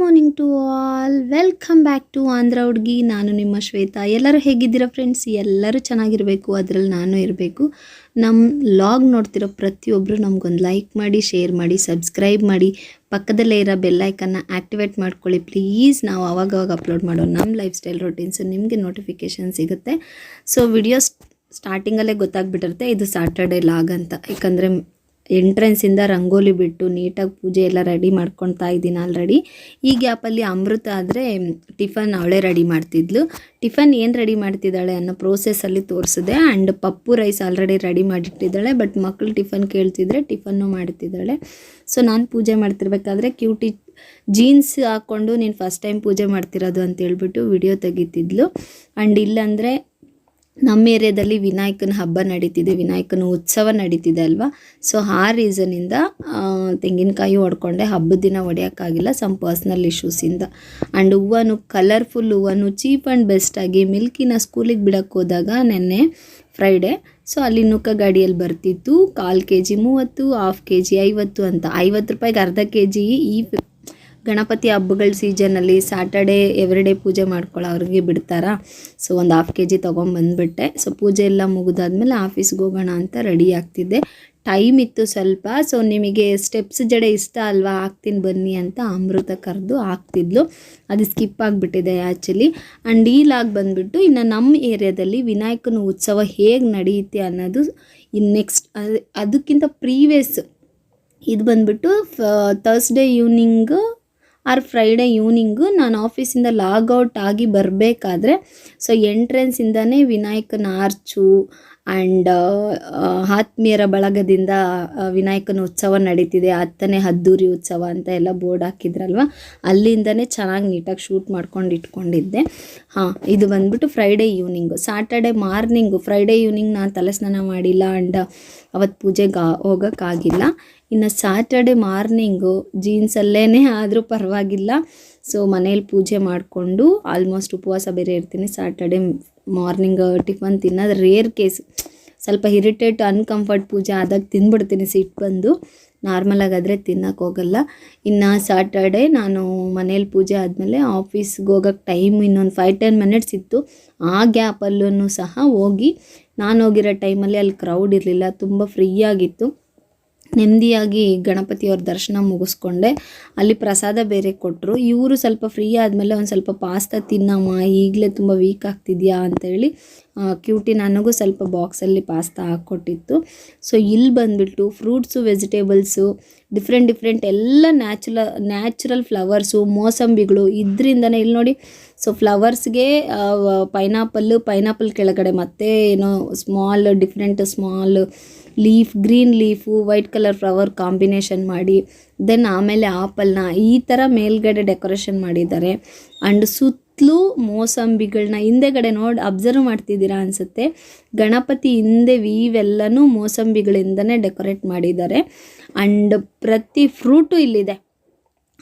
Morning to all. Welcome back to Andhra ಹುಡುಗಿ. ನಾನು ನಿಮ್ಮ ಶ್ವೇತಾ. ಎಲ್ಲರೂ ಹೇಗಿದ್ದೀರಾ ಫ್ರೆಂಡ್ಸ್? ಎಲ್ಲರೂ ಚೆನ್ನಾಗಿರಬೇಕು, ಅದರಲ್ಲಿ ನಾನು ಇರಬೇಕು. ನಮ್ಮ ಲಾಗ್ ನೋಡ್ತಿರೋ ಪ್ರತಿಯೊಬ್ಬರು ನಮಗೊಂದು ಲೈಕ್ ಮಾಡಿ, ಶೇರ್ ಮಾಡಿ, ಸಬ್ಸ್ಕ್ರೈಬ್ ಮಾಡಿ, ಪಕ್ಕದಲ್ಲೇ ಇರೋ ಬೆಲ್ಲೈಕನ್ನ ಆ್ಯಕ್ಟಿವೇಟ್ ಮಾಡ್ಕೊಳ್ಳಿ. ಪ್ಲೀಸ್, ನಾವು ಅವಾಗವಾಗ ಅಪ್ಲೋಡ್ ಮಾಡೋ ನಮ್ಮ ಲೈಫ್ ಸ್ಟೈಲ್ ರೊಟೀನ್ಸ್ ನಿಮಗೆ ನೋಟಿಫಿಕೇಷನ್ ಸಿಗುತ್ತೆ. ಸೊ ವಿಡಿಯೋಸ್ ಸ್ಟಾರ್ಟಿಂಗಲ್ಲೇ ಗೊತ್ತಾಗ್ಬಿಟ್ಟಿರುತ್ತೆ, ಇದು ಸ್ಯಾಟರ್ಡೇ ಲಾಗ್ ಅಂತ. ಯಾಕಂದರೆ ಎಂಟ್ರೆನ್ಸಿಂದ ರಂಗೋಲಿ ಬಿಟ್ಟು ನೀಟಾಗಿ ಪೂಜೆ ಎಲ್ಲ ರೆಡಿ ಮಾಡ್ಕೊಳ್ತಾ ಇದ್ದೀನಿ ಆಲ್ರೆಡಿ ಈ ಗ್ಯಾಪಲ್ಲಿ ಅಮೃತ ಆದರೆ ಟಿಫನ್ ಅವಳೇ ರೆಡಿ ಮಾಡ್ತಿದ್ಲು. ಟಿಫನ್ ಏನು ರೆಡಿ ಮಾಡ್ತಿದ್ದಾಳೆ ಅನ್ನೋ ಪ್ರೋಸೆಸ್ಸಲ್ಲಿ ತೋರಿಸಿದೆ. ಆ್ಯಂಡ್ ಪಪ್ಪು ರೈಸ್ ಆಲ್ರೆಡಿ ರೆಡಿ ಮಾಡಿಟ್ಟಿದ್ದಾಳೆ. ಬಟ್ ಮಕ್ಕಳು ಟಿಫನ್ ಕೇಳ್ತಿದ್ರೆ ಟಿಫನ್ನು ಮಾಡ್ತಿದ್ದಾಳೆ. ಸೊ ನಾನು ಪೂಜೆ ಮಾಡ್ತಿರ್ಬೇಕಾದ್ರೆ ಕ್ಯೂಟಿ ಜೀನ್ಸ್ ಹಾಕ್ಕೊಂಡು ನೀನು ಫಸ್ಟ್ ಟೈಮ್ ಪೂಜೆ ಮಾಡ್ತಿರೋದು ಅಂತ ಹೇಳ್ಬಿಟ್ಟು ವಿಡಿಯೋ ತೆಗಿತಿದ್ಲು. ಆ್ಯಂಡ್ ಇಲ್ಲಾಂದರೆ ನಮ್ಮ ಏರಿಯಾದಲ್ಲಿ ವಿನಾಯಕನ ಹಬ್ಬ ನಡೀತಿದೆ, ವಿನಾಯಕನ ಉತ್ಸವ ನಡೀತಿದೆ ಅಲ್ವಾ? ಸೊ ಆ ರೀಸನಿಂದ ತೆಂಗಿನಕಾಯಿ ಹೊಡ್ಕೊಂಡೆ ಹಬ್ಬದ ದಿನ ಹೊಡೆಯೋಕ್ಕಾಗಿಲ್ಲ ಸಮ್ ಪರ್ಸ್ನಲ್ ಇಶ್ಯೂಸಿಂದ ಆ್ಯಂಡ್ ಹೂವನು ಕಲರ್ಫುಲ್ ಹೂವನು ಚೀಪ್ ಆ್ಯಂಡ್ ಬೆಸ್ಟಾಗಿ ಮಿಲ್ಕಿನ ಸ್ಕೂಲಿಗೆ ಬಿಡೋಕ್ಕೆ ಹೋದಾಗ ನೆನ್ನೆ ಫ್ರೈಡೇ ಸೊ ಅಲ್ಲಿ ನುಕ್ಕ ಗಾಡಿಯಲ್ಲಿ ಬರ್ತಿತ್ತು, ಕಾಲು ಕೆ ಜಿ ಮೂವತ್ತು ಹಾಫ್ ಕೆ ಜಿ ಐವತ್ತು ಅಂತ. ಐವತ್ತು ರೂಪಾಯಿಗೆ ಅರ್ಧ ಕೆ ಜಿ ಈ ಗಣಪತಿ ಹಬ್ಬಗಳ ಸೀಸನಲ್ಲಿ ಸ್ಯಾಟರ್ಡೇ ಎವ್ರಿಡೇ ಪೂಜೆ ಮಾಡ್ಕೊಳ್ಳೋ ಅವ್ರಿಗೆ ಬಿಡ್ತಾರಾ? ಸೊ ಒಂದು ಹಾಫ್ ಕೆ ಜಿ ತೊಗೊಂಬಂದ್ಬಿಟ್ಟೆ ಸೊ ಪೂಜೆ ಎಲ್ಲ ಮುಗಿದಾದ್ಮೇಲೆ ಆಫೀಸ್ಗೆ ಹೋಗೋಣ ಅಂತ ರೆಡಿ ಆಗ್ತಿದ್ದೆ. ಟೈಮ್ ಇತ್ತು ಸ್ವಲ್ಪ. ಸೊ ನಿಮಗೆ ಸ್ಟೆಪ್ಸ್ ಜಡೆ ಇಷ್ಟ ಅಲ್ವಾ? ಹಾಕ್ತೀನಿ ಬನ್ನಿ ಅಂತ ಅಮೃತ ಕರೆದು ಹಾಕ್ತಿದ್ಲು. ಅದು ಸ್ಕಿಪ್ ಆಗಿಬಿಟ್ಟಿದೆ ಆ್ಯಕ್ಚುಲಿ ಆ್ಯಂಡ್ ಈ ಲಾಗ್ ಬಂದುಬಿಟ್ಟು ಇನ್ನು ನಮ್ಮ ಏರಿಯಾದಲ್ಲಿ ವಿನಾಯಕನ ಉತ್ಸವ ಹೇಗೆ ನಡೆಯುತ್ತೆ ಅನ್ನೋದು ಇನ್ನು ನೆಕ್ಸ್ಟ್ ಅದು ಅದಕ್ಕಿಂತ ಪ್ರೀವಿಯಸ್ ಇದು ಬಂದುಬಿಟ್ಟು Thursday evening or Friday evening ನಾನು ಆಫೀಸಿಂದ ಲಾಗೌಟ್ ಆಗಿ ಬರಬೇಕಾದ್ರೆ ಸೊ ಎಂಟ್ರೆನ್ಸಿಂದನೇ ವಿನಾಯಕನ ಆರ್ಚು ಆ್ಯಂಡ್ ಆತ್ಮೀಯರ ಬಳಗದಿಂದ ವಿನಾಯಕನ ಉತ್ಸವ ನಡೀತಿದೆ. ಹತ್ತನೇ ಅದ್ದೂರಿ ಉತ್ಸವ ಅಂತ ಎಲ್ಲ ಬೋರ್ಡ್ ಹಾಕಿದ್ರಲ್ವ? ಅಲ್ಲಿಂದನೇ ಚೆನ್ನಾಗಿ ನೀಟಾಗಿ ಶೂಟ್ ಮಾಡ್ಕೊಂಡು ಇಟ್ಕೊಂಡಿದ್ದೆ. ಹಾಂ, ಇದು ಬಂದ್ಬಿಟ್ಟು Friday evening Saturday morning Friday evening ನಾನು ತಲೆ ಸ್ನಾನ ಮಾಡಿಲ್ಲ ಆ್ಯಂಡ್ ಅವತ್ತು ಪೂಜೆಗೆ ಹೋಗೋಕ್ಕಾಗಿಲ್ಲ. ಇನ್ನು ಸ್ಯಾಟರ್ಡೆ ಮಾರ್ನಿಂಗು ಜೀನ್ಸಲ್ಲೇ ಆದರೂ ಪರವಾಗಿಲ್ಲ. ಸೊ ಮನೇಲಿ ಪೂಜೆ ಮಾಡಿಕೊಂಡು ಆಲ್ಮೋಸ್ಟ್ ಉಪವಾಸ ಬೇರೆ ಇರ್ತೀನಿ. ಸ್ಯಾಟರ್ಡೆ ಮಾರ್ನಿಂಗ್ ಟಿಫನ್ ತಿನ್ನೋದು ರೇರ್ ಕೇಸ್. ಸ್ವಲ್ಪ ಇರಿಟೇಟ್, ಅನ್ಕಂಫರ್ಟ್ ಪೂಜೆ ಆದಾಗ ತಿಂದ್ಬಿಡ್ತೀನಿ ಸಿಟ್ಟು ಬಂದು. ನಾರ್ಮಲಾಗಿ ಆದರೆ ತಿನ್ನಕ್ಕೆ ಹೋಗಲ್ಲ. ಇನ್ನು ಸ್ಯಾಟರ್ಡೇ ನಾನು ಮನೇಲಿ ಪೂಜೆ ಆದಮೇಲೆ ಆಫೀಸ್ಗೆ ಹೋಗೋಕ್ಕೆ ಟೈಮ್ ಇನ್ನೊಂದು ಫೈವ್ ಟೆನ್ ಮಿನಿಟ್ಸ್ ಇತ್ತು. ಆ ಗ್ಯಾಪಲ್ಲೂ ಸಹ ಹೋಗಿ ನಾನು ಹೋಗಿರೋ ಟೈಮಲ್ಲಿ ಅಲ್ಲಿ ಕ್ರೌಡ್ ಇರಲಿಲ್ಲ, ತುಂಬ ಫ್ರೀ ಆಗಿತ್ತು. ನೆಮ್ಮದಿಯಾಗಿ ಗಣಪತಿಯವ್ರ ದರ್ಶನ ಮುಗಿಸ್ಕೊಂಡೆ. ಅಲ್ಲಿ ಪ್ರಸಾದ ಬೇರೆ ಕೊಟ್ಟರು ಇವರು ಸ್ವಲ್ಪ ಫ್ರೀ ಆದಮೇಲೆ ಒಂದು ಸ್ವಲ್ಪ ಪಾಸ್ತಾ ತಿನ್ನಮ್ಮ, ಈಗಲೇ ತುಂಬ ವೀಕ್ ಆಗ್ತಿದ್ಯಾ ಅಂತೇಳಿ ಕ್ಯೂಟಿ ನನಗೂ ಸ್ವಲ್ಪ ಬಾಕ್ಸಲ್ಲಿ ಪಾಸ್ತಾ ಹಾಕ್ಕೊಟ್ಟಿತ್ತು. ಸೊ ಇಲ್ಲಿ ಬಂದುಬಿಟ್ಟು ಫ್ರೂಟ್ಸು ವೆಜಿಟೇಬಲ್ಸು ಡಿಫ್ರೆಂಟ್ ಡಿಫ್ರೆಂಟ್ ಎಲ್ಲ ನ್ಯಾಚುಲ ನ್ಯಾಚುರಲ್ ಫ್ಲವರ್ಸು ಮೋಸಂಬಿಗಳು ಇದರಿಂದನೇ ಇಲ್ಲಿ ನೋಡಿ ಸೊ ಫ್ಲವರ್ಸ್ಗೆ ಪೈನಾಪಲ್ಲು ಪೈನಾಪಲ್ ಕೆಳಗಡೆ ಮತ್ತೆ ಏನೋ small different small leaf green leaf white colour flower combination ಮಾಡಿ ದೆನ್ ಆಮೇಲೆ ಆಪಲ್ನ ಈ ಥರ ಮೇಲ್ಗಡೆ ಡೆಕೋರೇಷನ್ ಮಾಡಿದ್ದಾರೆ. ಆ್ಯಂಡ್ ಸುತ್ತಲೂ ಮೋಸಂಬಿಗಳನ್ನ ಹಿಂದೆಗಡೆ ನೋಡಿ ಅಬ್ಸರ್ವ್ ಮಾಡ್ತಿದ್ದೀರಾ ಅನಿಸುತ್ತೆ. ಗಣಪತಿ ಹಿಂದೆ ವೀವೆಲ್ಲನೂ ಮೋಸಂಬಿಗಳಿಂದನೇ ಡೆಕೋರೇಟ್ ಮಾಡಿದ್ದಾರೆ. ಆ್ಯಂಡ್ ಪ್ರತಿ ಫ್ರೂಟು ಇಲ್ಲಿದೆ.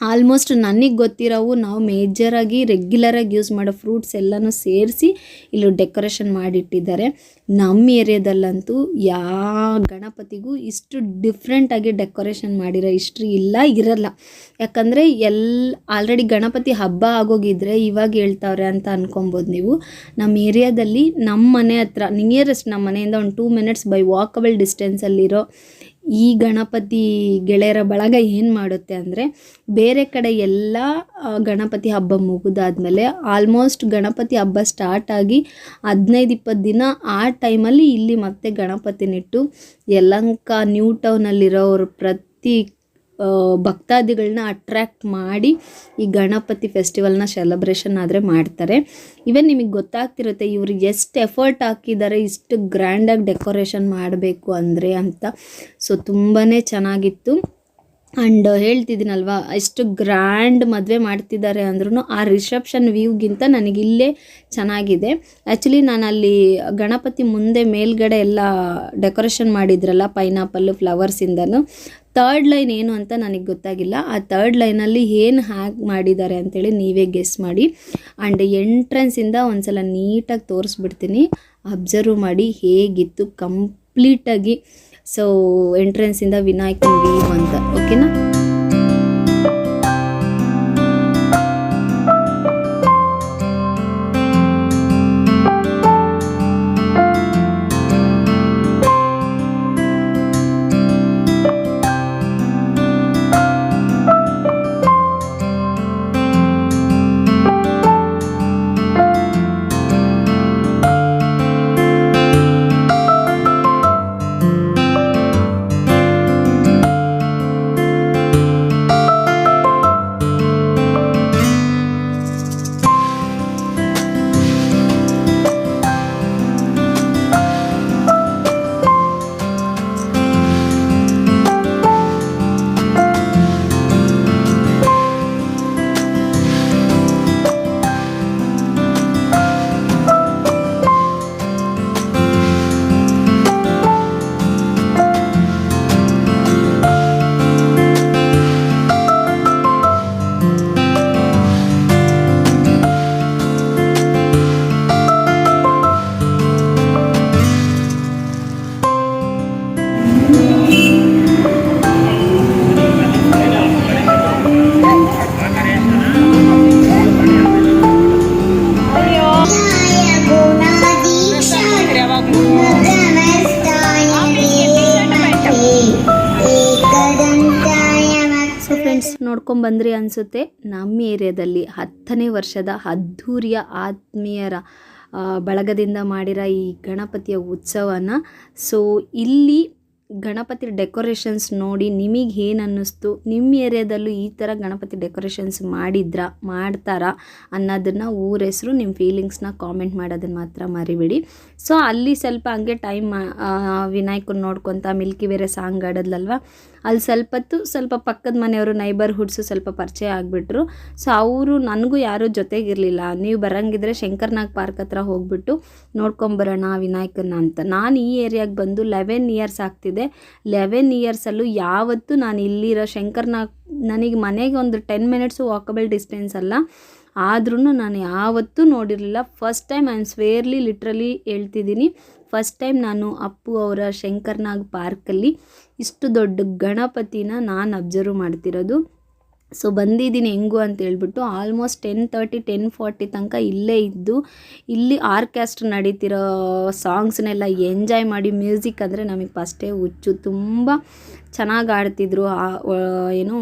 ಆಲ್ಮೋಸ್ಟ್ ನನಗೆ ಗೊತ್ತಿರೋವು ನಾವು ಮೇಜರಾಗಿ ರೆಗ್ಯುಲರಾಗಿ ಯೂಸ್ ಮಾಡೋ ಫ್ರೂಟ್ಸ್ ಎಲ್ಲನೂ ಸೇರಿಸಿ ಇಲ್ಲಿ ಡೆಕೋರೇಷನ್ ಮಾಡಿಟ್ಟಿದ್ದಾರೆ. ನಮ್ಮ ಏರಿಯಾದಲ್ಲಂತೂ ಯಾ ಗಣಪತಿಗೂ ಇಷ್ಟು ಡಿಫ್ರೆಂಟಾಗಿ ಡೆಕೋರೇಷನ್ ಮಾಡಿರೋ ಹಿಸ್ಟ್ರಿ ಇಲ್ಲ, ಇರಲ್ಲ. ಯಾಕಂದರೆ ಎಲ್ ಆಲ್ರೆಡಿ ಗಣಪತಿ ಹಬ್ಬ ಆಗೋಗಿದ್ರೆ ಇವಾಗ ಹೇಳ್ತಾವ್ರೆ ಅಂತ ಅಂದ್ಕೊಬೋದು ನೀವು. ನಮ್ಮ ಏರಿಯಾದಲ್ಲಿ ನಮ್ಮ ಮನೆ ಹತ್ರ ನಿಯರೆಸ್ಟ್ ನಮ್ಮ ಮನೆಯಿಂದ ಒಂದು ಟೂ ಮಿನಿಟ್ಸ್ ಬೈ ವಾಕಬಲ್ ಡಿಸ್ಟೆನ್ಸಲ್ಲಿರೋ ಈ ಗಣಪತಿ ಗೆಳೆಯರ ಬಳಗ ಏನು ಮಾಡುತ್ತೆ ಅಂದರೆ ಬೇರೆ ಕಡೆ ಎಲ್ಲ ಗಣಪತಿ ಹಬ್ಬ ಮುಗಿದಾದ್ಮೇಲೆ ಆಲ್ಮೋಸ್ಟ್ ಗಣಪತಿ ಹಬ್ಬ ಸ್ಟಾರ್ಟ್ ಆಗಿ ಹದಿನೈದು, ಇಪ್ಪತ್ತು ದಿನ ಆ ಟೈಮಲ್ಲಿ ಇಲ್ಲಿ ಮತ್ತೆ ಗಣಪತಿನಿಟ್ಟು ಯಲಂಕ ನ್ಯೂ ಟೌನಲ್ಲಿರೋರು ಪ್ರತಿ ಭಕ್ತಾದಿಗಳನ್ನ ಅಟ್ರ್ಯಾಕ್ಟ್ ಮಾಡಿ ಈ ಗಣಪತಿ ಫೆಸ್ಟಿವಲ್ನ ಸೆಲೆಬ್ರೇಷನ್ ಆದರೆ ಮಾಡ್ತಾರೆ. ಇವನ್ ನಿಮಗೆ ಗೊತ್ತಾಗ್ತಿರುತ್ತೆ ಇವರು ಎಷ್ಟು ಎಫರ್ಟ್ ಹಾಕಿದ್ದಾರೆ ಇಷ್ಟು ಗ್ರ್ಯಾಂಡಾಗಿ ಡೆಕೋರೇಷನ್ ಮಾಡಬೇಕು ಅಂದರೆ ಅಂತ. ಸೊ ತುಂಬಾ ಚೆನ್ನಾಗಿತ್ತು. ಆ್ಯಂಡ್ ಹೇಳ್ತಿದ್ದೀನಲ್ವಾ ಎಷ್ಟು ಗ್ರ್ಯಾಂಡ್ ಮದುವೆ ಮಾಡ್ತಿದ್ದಾರೆ ಅಂದ್ರೂ ಆ ರಿಸೆಪ್ಷನ್ ವ್ಯೂಗಿಂತ ನನಗಿಲ್ಲೇ ಚೆನ್ನಾಗಿದೆ. ಆ್ಯಕ್ಚುಲಿ ನಾನು ಅಲ್ಲಿ ಗಣಪತಿ ಮುಂದೆ ಮೇಲ್ಗಡೆ ಎಲ್ಲ ಡೆಕೋರೇಷನ್ ಮಾಡಿದ್ರಲ್ಲ ಪೈನಾಪಲ್ಲು ಫ್ಲವರ್ಸಿಂದನು ತರ್ಡ್ ಲೈನ್ ಏನು ಅಂತ ನನಗೆ ಗೊತ್ತಾಗಿಲ್ಲ. ಆ ತರ್ಡ್ ಲೈನಲ್ಲಿ ಏನು ಹ್ಯಾಕ್ ಮಾಡಿದ್ದಾರೆ ಅಂತೇಳಿ ನೀವೇ ಗೆಸ್ ಮಾಡಿ. ಆ್ಯಂಡ್ ಎಂಟ್ರೆನ್ಸಿಂದ ಒಂದು ಸಲ ನೀಟಾಗಿ ತೋರಿಸ್ಬಿಡ್ತೀನಿ. ಅಬ್ಸರ್ವ್ ಮಾಡಿ ಹೇಗಿತ್ತು ಕಂಪ್ಲೀಟಾಗಿ. ಸೊ ಎಂಟ್ರೆನ್ಸಿಂದ ವಿನಾಯಕನ ವೀವ್ ಅಂತ, ಓಕೆನಾ? ನೋಡ್ಕೊಂಬಂದ್ರಿ ಅನಿಸುತ್ತೆ. ನಮ್ಮ ಏರಿಯಾದಲ್ಲಿ ಹತ್ತನೇ ವರ್ಷದ ಅದ್ಧೂರಿಯ ಆತ್ಮೀಯರ ಬಳಗದಿಂದ ಮಾಡಿರೋ ಈ ಗಣಪತಿಯ ಉತ್ಸವನ. ಸೊ ಇಲ್ಲಿ ಗಣಪತಿ ಡೆಕೋರೇಷನ್ಸ್ ನೋಡಿ ನಿಮಗೆ ಏನು ಅನ್ನಿಸ್ತು? ನಿಮ್ಮ ಏರಿಯಾದಲ್ಲೂ ಈ ಥರ ಗಣಪತಿ ಡೆಕೋರೇಷನ್ಸ್ ಮಾಡಿದ್ರಾ, ಮಾಡ್ತಾರಾ ಅನ್ನೋದನ್ನು ಊರ ಹೆಸರು ನಿಮ್ಮ ಫೀಲಿಂಗ್ಸ್ನ ಕಾಮೆಂಟ್ ಮಾಡೋದನ್ನು ಮಾತ್ರ ಮರಿಬೇಡಿ. ಸೊ ಅಲ್ಲಿ ಸ್ವಲ್ಪ ಹಂಗೆ ಟೈಮ್ ವಿನಾಯಕನ ನೋಡ್ಕೊತ ಮಿಲ್ಕಿ ಬೇರೆ ಸಾಂಗ್ ಆಡೋದ್ಲಲ್ವ ಅಲ್ಲಿ ಸ್ವಲ್ಪ ಹೊತ್ತು ಸ್ವಲ್ಪ ಪಕ್ಕದ ಮನೆಯವರು ನೈಬರ್ಹುಡ್ಸು ಸ್ವಲ್ಪ ಪರಿಚಯ ಆಗಿಬಿಟ್ರು. ಸೊ ಅವರು ನನಗೂ ಯಾರೂ ಜೊತೆಗಿರಲಿಲ್ಲ. ನೀವು ಬರಂಗಿದ್ರೆ ಶಂಕರ್ನಾಗ್ ಪಾರ್ಕ್ ಹತ್ರ ಹೋಗ್ಬಿಟ್ಟು ನೋಡ್ಕೊಂಬರೋಣ ವಿನಾಯಕನ ಅಂತ. ನಾನು ಈ ಏರಿಯಾಗೆ ಬಂದು ಲೆವೆನ್ ಇಯರ್ಸ್ ಆಗ್ತಿದೆ. ಲೆವೆನ್ ಇಯರ್ಸಲ್ಲೂ ಯಾವತ್ತೂ ನಾನು ಇಲ್ಲಿರೋ ಶಂಕರ್ನಾಗ್, ನನಗೆ ಮನೆಗೆ ಒಂದು ಟೆನ್ ಮಿನಿಟ್ಸು ವಾಕಬಲ್ ಡಿಸ್ಟೆನ್ಸ್ ಅಲ್ಲ. ಆದ್ರೂ ನಾನು ಯಾವತ್ತೂ ನೋಡಿರಲಿಲ್ಲ. ಫಸ್ಟ್ ಟೈಮ್ ಐ ಆಮ್ ಸ್ವೇರ್ಲಿ ಲಿಟ್ರಲಿ ಹೇಳ್ತಿದ್ದೀನಿ. ಫಸ್ಟ್ ಟೈಮ್ ನಾನು ಅಪ್ಪು ಅವರ ಶಂಕರ್ನಾಗ್ ಪಾರ್ಕಲ್ಲಿ ಇಷ್ಟು ದೊಡ್ಡ ಗಣಪತಿನ ನಾನು ಅಬ್ಸರ್ವ್ ಮಾಡ್ತಿರೋದು. ಸೊ ಬಂದಿದ್ದೀನಿ ಹೆಂಗು ಅಂತ ಹೇಳ್ಬಿಟ್ಟು almost ten thirty ten forty ತನಕ ಇಲ್ಲೇ ಇದ್ದು, ಇಲ್ಲಿ ಆರ್ಕೆಸ್ಟ್ರ್ ನಡೀತಿರೋ ಸಾಂಗ್ಸ್ನೆಲ್ಲ ಎಂಜಾಯ್ ಮಾಡಿ ಮ್ಯೂಸಿಕ್ ಅಂದರೆ ನಮಗೆ ಫಸ್ಟೇ ಹುಚ್ಚು. ತುಂಬ ಚೆನ್ನಾಗಿ ಆಡ್ತಿದ್ರು. ಏನು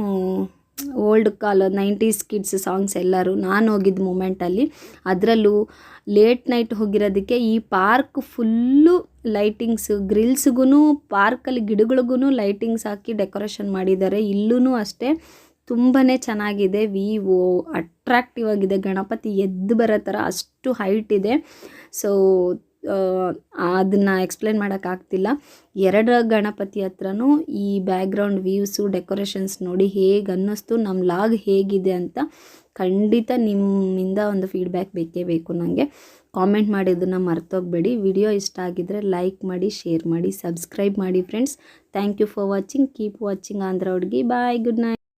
ಓಲ್ಡ್ ಕಾಲ ನೈಂಟೀಸ್ ಕಿಡ್ಸ್ ಸಾಂಗ್ಸ್ ಎಲ್ಲರೂ ನಾನು ಹೋಗಿದ್ದ ಮೂಮೆಂಟಲ್ಲಿ ಅದರಲ್ಲೂ ಲೇಟ್ ನೈಟ್ ಹೋಗಿರೋದಕ್ಕೆ ಈ ಪಾರ್ಕ್ ಫುಲ್ಲು ಲೈಟಿಂಗ್ಸ್ ಗ್ರಿಲ್ಸ್ಗೂ ಪಾರ್ಕಲ್ಲಿ ಗಿಡಗಳಿಗೂ ಲೈಟಿಂಗ್ಸ್ ಹಾಕಿ ಡೆಕೋರೇಷನ್ ಮಾಡಿದ್ದಾರೆ. ಇಲ್ಲೂ ಅಷ್ಟೇ ತುಂಬಾ ಚೆನ್ನಾಗಿದೆ. ವಿವೋ ಅಟ್ರಾಕ್ಟಿವ್ ಆಗಿದೆ. ಗಣಪತಿ ಎದ್ದು ಬರೋ ಥರ ಅಷ್ಟು ಹೈಟ್ ಇದೆ. ಸೊ ಅದನ್ನು ಎಕ್ಸ್ಪ್ಲೇನ್ ಮಾಡೋಕ್ಕಾಗ್ತಿಲ್ಲ ಎರಡು ಗಣಪತಿ ಹತ್ರನೂ ಈ ಬ್ಯಾಕ್ಗ್ರೌಂಡ್ ವ್ಯೂಸು ಡೆಕೋರೇಷನ್ಸ್ ನೋಡಿ ಹೇಗೆ ಅನ್ನಿಸ್ತು ನಮ್ಮ ಲಾಗ್ ಹೇಗಿದೆ ಅಂತ ಖಂಡಿತ ನಿಮ್ಮಿಂದ ಒಂದು ಫೀಡ್ಬ್ಯಾಕ್ ಬೇಕೇ ಬೇಕು ನನಗೆ ಕಾಮೆಂಟ್ ಮಾಡಿದ್ದನ್ನು ಮರ್ತೋಗ್ಬೇಡಿ. ವಿಡಿಯೋ ಇಷ್ಟ ಆಗಿದ್ದರೆ ಲೈಕ್ ಮಾಡಿ ಶೇರ್ ಮಾಡಿ ಸಬ್ಸ್ಕ್ರೈಬ್ ಮಾಡಿ friends thank you for watching keep watching Andhra ಹುಡುಗಿ ಬಾಯ್ ಗುಡ್ ನೈಟ್